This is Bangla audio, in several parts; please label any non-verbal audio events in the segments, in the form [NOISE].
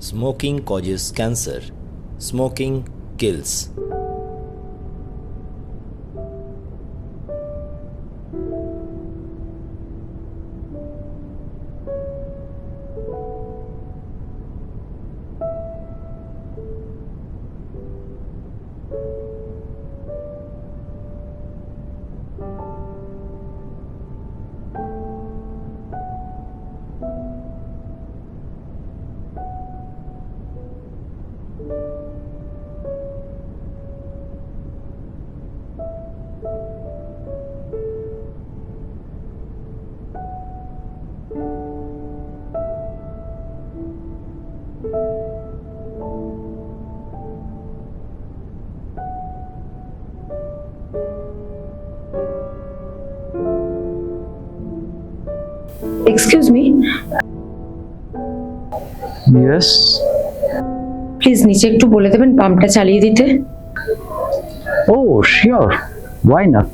Smoking causes cancer. Smoking kills. Excuse me yes please নিচে একটু বলে দেবেন পাম্পটা চালিয়ে দিতে ও শিওর ওয়াই নট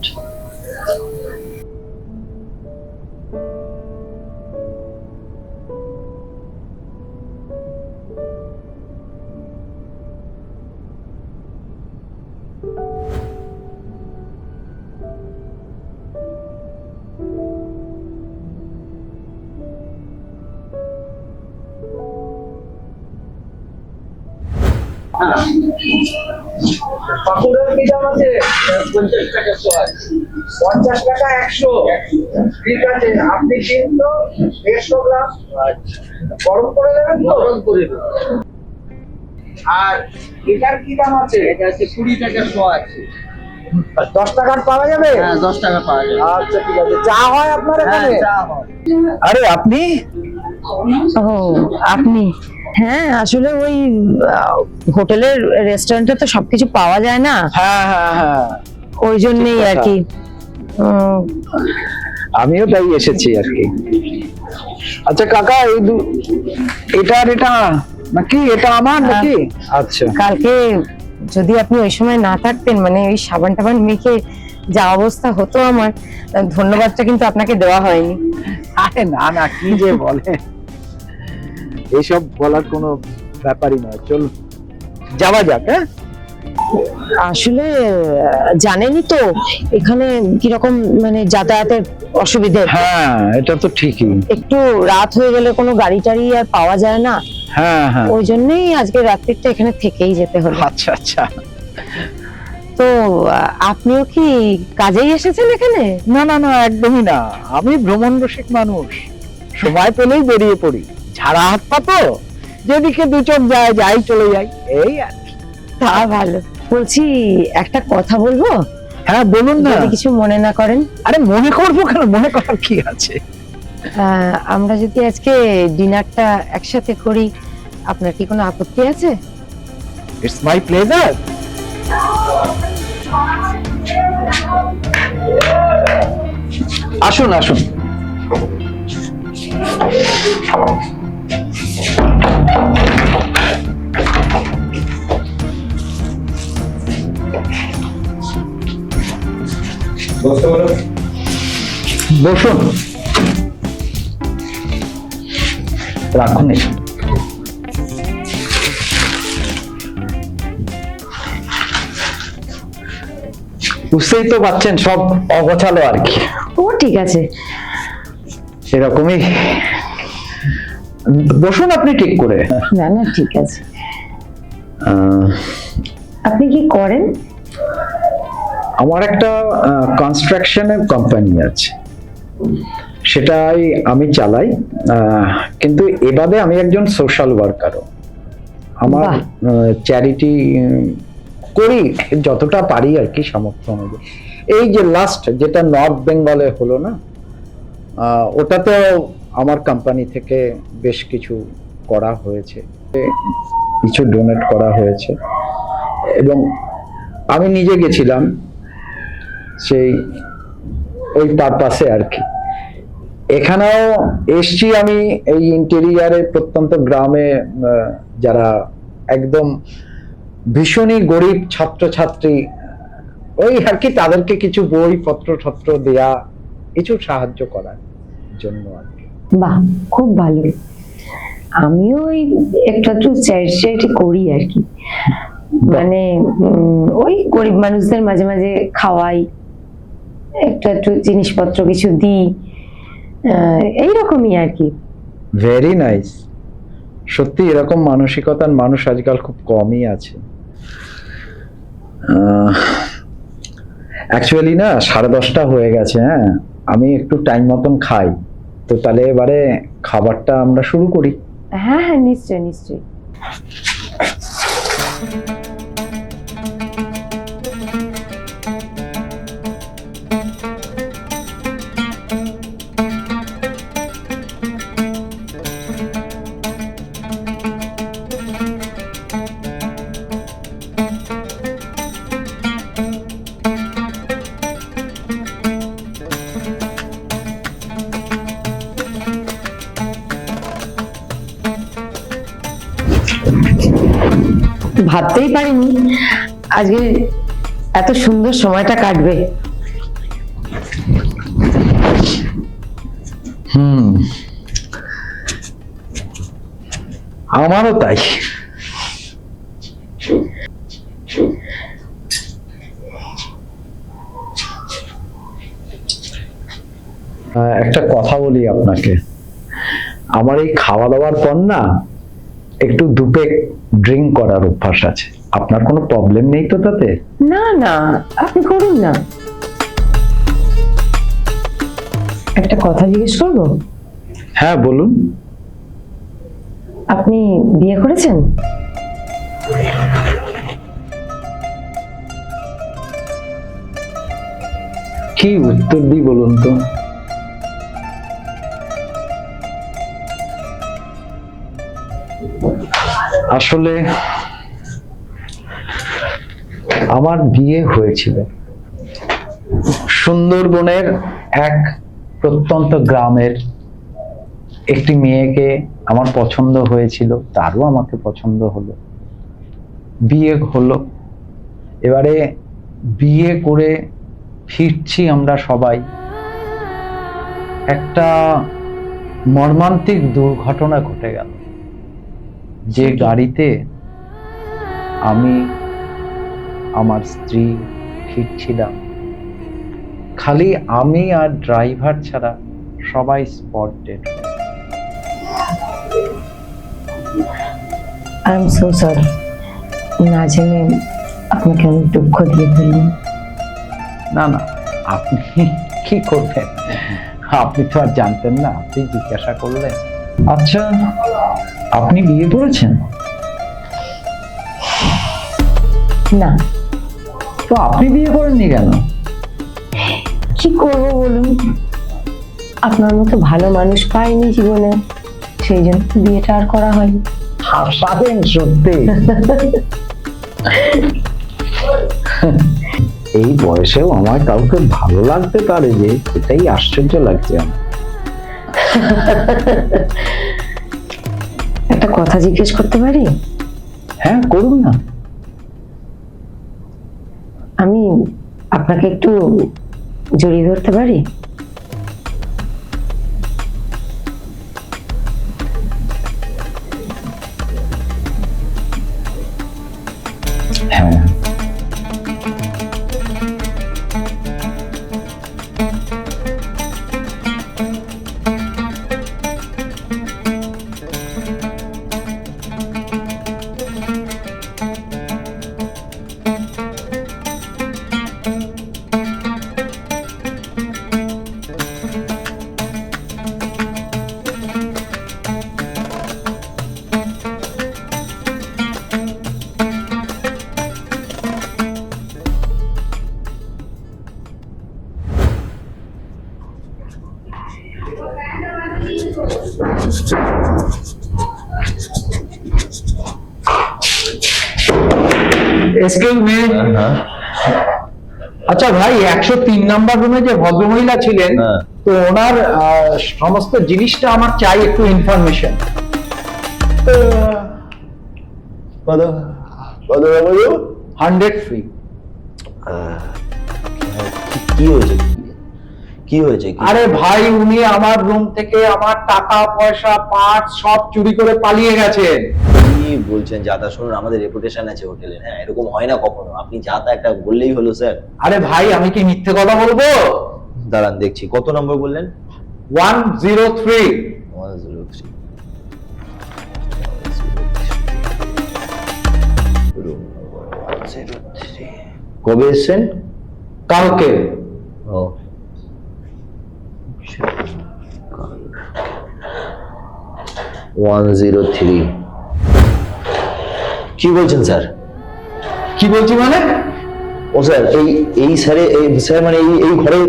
দাম আছে পঞ্চাশ টাকা পঞ্চাশ টাকা একশো। ঠিক আছে আপনি কিন্তু দেড়শো গ্রাম। গরম করে দেবেন তো? গরম করে আর এটার কি দাম আছে? এটা আছে কুড়ি টাকা শো আছে। দশ টাকার পাওয়া যাবে? হ্যাঁ দশ টাকা পাওয়া যাবে। আচ্ছা ঠিক আছে। চা হয় আপনার এখানে। আরে আপনি? ও আপনি? হ্যাঁ আসলে ওই হোটেলের রেস্টুরেন্টে তো সবকিছু পাওয়া যায় না। হ্যাঁ হ্যাঁ হ্যাঁ। ওই জন্যই আর কি। আমিও তাই এসেছি আর কি। আচ্ছা কাকা এই এটা আর এটা নাকি? এটা আমার নাকি? আচ্ছা। কালকে যদি আপনি ওই সময় না থাকতেন মানে ওই সাবান টাবান মেখে যা অবস্থা হতো আমার ধন্যবাদটা কিন্তু আপনাকে দেওয়া হয়নি। আরে না না কি যে বলে এইসব বলার কোনো ব্যাপারই নয়। চল যাওয়া যাক হ্যাঁ? আসলে জানেনই তো এখানে কীরকম মানে যাতায়াতের অসুবিধে। হ্যাঁ এটা তো ঠিকই। একটু রাত হয়ে গেলে কোনো গাড়ি টাড়ি আর পাওয়া যায় না। হ্যাঁ হ্যাঁ। ওই জন্যই আজকে রাত্রিটা এখানে থেকেই যেতে হলো। আচ্ছা আচ্ছা। তো আপনিও কি কাজেই এসেছেন এখানে? না না না একদমই না। আমি ভ্রমণ রসিক মানুষ। সময় পেলেই বেরিয়ে পড়ি। ঝাড়া হাত পা তো? যেদিকে দু চোখ যায় যাই চলে যাই। এই আর। তা ভালো। বলছি একটা কথা বলব? হ্যাঁ বলুন না। যদি কিছু মনে না করেন। আরে মনে করব কেন? মনে করার কি আছে? আমরা যদি আজকে ডিনারটা একসাথে করি আপনার কি কোনো আপত্তি আছে? ইটস মাই প্লেজার আসুন আসুন। বসুন। রাখুন এসে। বুঝতেই তো পাচ্ছেন সব অগোছালো আর কি। ও ঠিক আছে। সেরকমই বসুন আপনি ঠিক করে। না না ঠিক আছে। আপনি কি করেন? আমার একটা কনস্ট্রাকশনের কোম্পানি আছে। সেটাই আমি চালাই। কিন্তু এবারে আমি একজন সোশ্যাল ওয়ার্কারও আমার। চ্যারিটি করি যতটা পারি আর কি সামর্থ্য অনুযায়ী। এই যে লাস্ট যেটা নর্থ বেঙ্গলে হলো না আহ, ওটাতে আমার কোম্পানি থেকে বেশ কিছু করা হয়েছে, কিছু ডোনেট করা হয়েছে। এবং আমি নিজে গেছিলাম সেই, ওই পারপাসে আর কি। এখানেও এসছি আমি এই ইন্টেরিয়ারে প্রত্যন্ত গ্রামে যারা একদম ভীষণই গরিব ছাত্রছাত্রী, ওই আর কি তাদেরকে কিছু বই পত্র টত্র দেয়া, কিছু সাহায্য করার জন্য আর বাহ, খুব ভালো। আমিও ওই একটু একটু চ্যারিটি করি আর কি। মানে ওই গরিব মানুষদের মাঝে মাঝে খাওয়াই, একটু একটু জিনিসপত্র কিছু দিই এইরকমই আর কি। ভেরি নাইস সত্যি এরকম মানসিকতার মানুষ আজকাল খুব কমই আছে। অ্যাকচুয়ালি না, সাড়ে দশটা হয়ে গেছে হ্যাঁ। আমি একটু টাইম মতন খাই। তো তাহলে এবারে খাবারটা আমরা শুরু করি। হ্যাঁ হ্যাঁ নিশ্চয়ই নিশ্চয়ই। ভাবতেই পারিনি আজকে এত সুন্দর সময়টা কাটবে। হুম। আমারও তাই। একটা কথা বলি আপনাকে। আমার এই খাওয়া দাওয়ার পর না একটু দুপে ড্রিঙ্ক করার অভ্যাস আছে। আপনার কোনো প্রবলেম নেই তো তাতে? না না আপনি করুন না। একটা কথা জিজ্ঞেস করব? হ্যাঁ বলুন। আপনি বিয়ে করেছেন? কি উত্তর দিই বলুন তো? আসলে আমার বিয়ে হয়েছিল সুন্দরবনের এক প্রত্যন্ত গ্রামের একটি মেয়েকে আমার পছন্দ হয়েছিল, তারও আমাকে পছন্দ হলো। বিয়ে হলো। এবারে বিয়ে করে ফিরছি আমরা সবাই। একটা মর্মান্তিক দুর্ঘটনা ঘটে গেল। যে গাড়িতে আমি আমার স্ত্রী ফিরছিলাম খালি আমি আর ড্রাইভার ছাড়া সবাই spot dead I am so sorry না জেনে আপনাকে অনেক দুঃখ দিয়ে ফেললাম। না না আপনি কি করবেন? আপনি তো আর জানতেন না আপনি জিজ্ঞাসা করলেন। আচ্ছা আপনি বিয়ে করেছেন? না। তো আপনি বিয়ে করেননি কেন? কি করব বলুন? আপনার মতো ভালো মানুষ পাইনি জীবনে সেই জন্য বিয়েটা আর করা হয়নি। হাসাবেন সত্যি। এই বয়সেও আমার কাউকে ভালো লাগতে পারে যে এটাই আশ্চর্য লাগছে আমার। [LAUGHS] একটা কথা জিজ্ঞেস করতে পারি? হ্যাঁ করুন না। আমি আপনাকে একটু জড়িয়ে ধরতে পারি? হ্যাঁ। এক্সকিউজ মি আচ্ছা ভাই একশো তিন নাম্বার রুমে যে ভদ্রমহিলা ছিলেন হ্যাঁ। তো ওনার সমস্ত জিনিসটা আমার চাই একটু ইনফরমেশন কত কত হান্ড্রেড ফ্রি কি হয়েছে? কি হয়েছে? আরে ভাই উনি আমার রুম থেকে আমার টাকা পয়সা পার্ট সব চুরি করে পালিয়ে গেছেন। কি বলছেন যা তা শুনুন আমাদের রেপুটেশন আছে হোটেলের হ্যাঁ এরকম হয় না কখনো। আপনি যা তা একটা বললেই হলো স্যার আরে ভাই আমি কি মিথ্যে কথা বলব? দাঁড়ান দেখছি। কত নম্বর বললেন? One zero three. One zero three. One zero three. কবে এসছেন? কালকে। ও। One zero three. কি বলছেন স্যার? কি বলছি মানে? ও স্যার এই এই স্যারে এই স্যার মানে এই এই ঘরে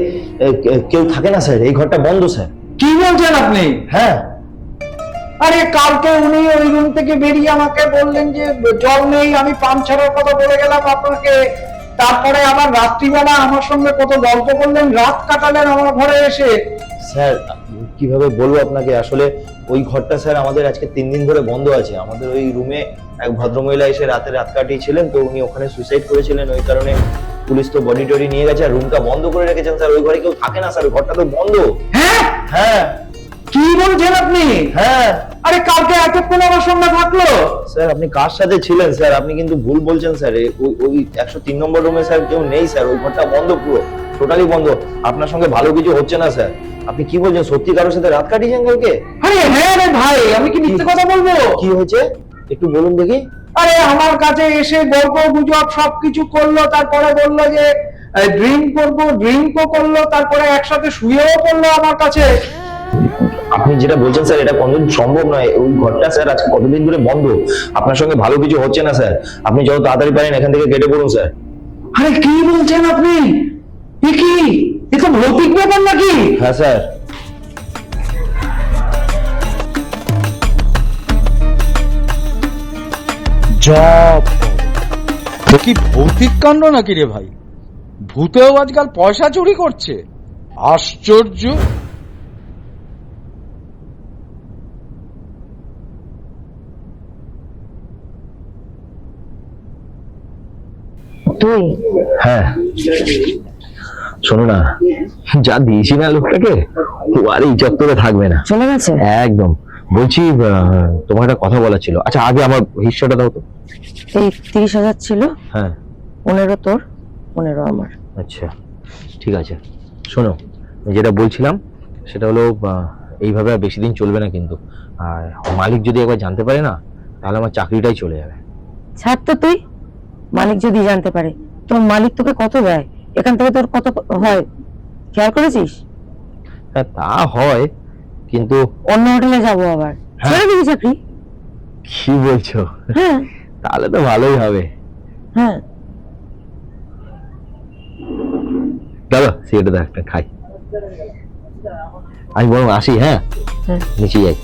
কেউ থাকে না স্যার? এই ঘরটা বন্ধ স্যার। কি বলছেন আপনি? হ্যাঁ। আরে কালকে উনি ওই রুম থেকে বেরিয়ে আমাকে বললেন যে জল নেই আমি পাম্প ছাড়ার কথা বলে গেলাম আপনাকে। তারপরে আবার রাত্রিবেলা আমার সঙ্গে কত গল্প করলেন রাত কাটালেন আমার ঘরে এসে। স্যার কীভাবে বলব আপনাকে? আসলে ওই ঘরটা স্যার আমাদের আজকে তিন দিন ধরে বন্ধ আছে। আমাদের ওই রুমে এক ভদ্রমহিলা এসে রাতে রাত কাটিয়েছিলেন তো উনি ওখানে সুইসাইড করেছিলেন। ওই কারণে পুলিশ তো বডি টডি নিয়ে গেছে আর রুমটা বন্ধ করে রেখেছেন স্যার। ওই ঘরে কেউ থাকে না স্যার ওই ঘরটা তো বন্ধ। হ্যাঁ? হ্যাঁ। কি বলছেন আপনি? হ্যাঁ। আরে কালকে এতক্ষণ আমার সঙ্গে থাকল। স্যার আপনি কার সাথে ছিলেন স্যার? আপনি কিন্তু ভুল বলছেন স্যার। ওই ওই একশো তিন নম্বর রুমে স্যার কেউ নেই স্যার। ওই ঘরটা বন্ধ পুরো টোটালি বন্ধ। আপনার সঙ্গে ভালো কিছু হচ্ছে না স্যার। আপনি কি বলছেন? সত্যি কারোর সাথে রাত কাটিয়েছেন কালকে? আরে হ্যাঁ রে ভাই আমি কি মিথ্যে কথা বলব? কি হয়েছে? একটু বলুন দেখি। আরে আমার কাছে এসে গল্প গুজব সবকিছু করল তারপরে বলল যে ড্রিঙ্ক করব ড্রিঙ্কও করল তারপরে একসাথে শুয়েও পড়ল আমার কাছে। আপনি যেটা বলছেন স্যার এটা কোনদিন সম্ভব নয়। ওই ঘরটা স্যার আজকে কতদিন ধরে বন্ধ? আপনার সঙ্গে ভালো কিছু হচ্ছে না স্যার। আপনি যত তাড়াতাড়ি পারেন এখান থেকে কেটে পড়ুন স্যার। আরে কি বলছেন আপনি? এ কি? এ তো ভৌতিক ব্যাপার নাকি? হ্যাঁ স্যার। জব কি ভৌতিক কাণ্ড নাকি রে ভাই? ভূতেও আজকাল পয়সা চুরি করছে। আশ্চর্য। তুই? হ্যাঁ। শোনো না যা দিয়েছি না লোকটাকে ও আর এই চত্বরে থাকবে না। চলে গেছে? একদম। বলছি তোমার একটা কথা বলা ছিল। আচ্ছা আগে আমার হিসাবটা দাও তো। এই তিরিশ হাজার ছিল হ্যাঁ। পনেরো তোর পনেরো আমার। আচ্ছা ঠিক আছে। শোনো যেটা বলছিলাম সেটা হলো এইভাবে আর বেশি দিন চলবে না কিন্তু। আর মালিক যদি একবার জানতে পারে না তাহলে আমার চাকরিটাই চলে যাবে। ছাড় তো তুই। মালিক যদি জানতে পারে তোর মালিক তোকে কত দেয়? এখান থেকে তোর কত হয়? খেয়াল করেছিস? হ্যাঁ তা হয় কিন্তু অন্য হোটেলে যাব আবার। হ্যাঁ। ছেড়ে দিবি চাকরি? কি বলছো? হ্যাঁ। তাহলে তো ভালোই হবে। হ্যাঁ। দাদা সিগারেট দাও একটা খাই। আমি বরং আসি হ্যাঁ? হ্যাঁ। নিচে যাই।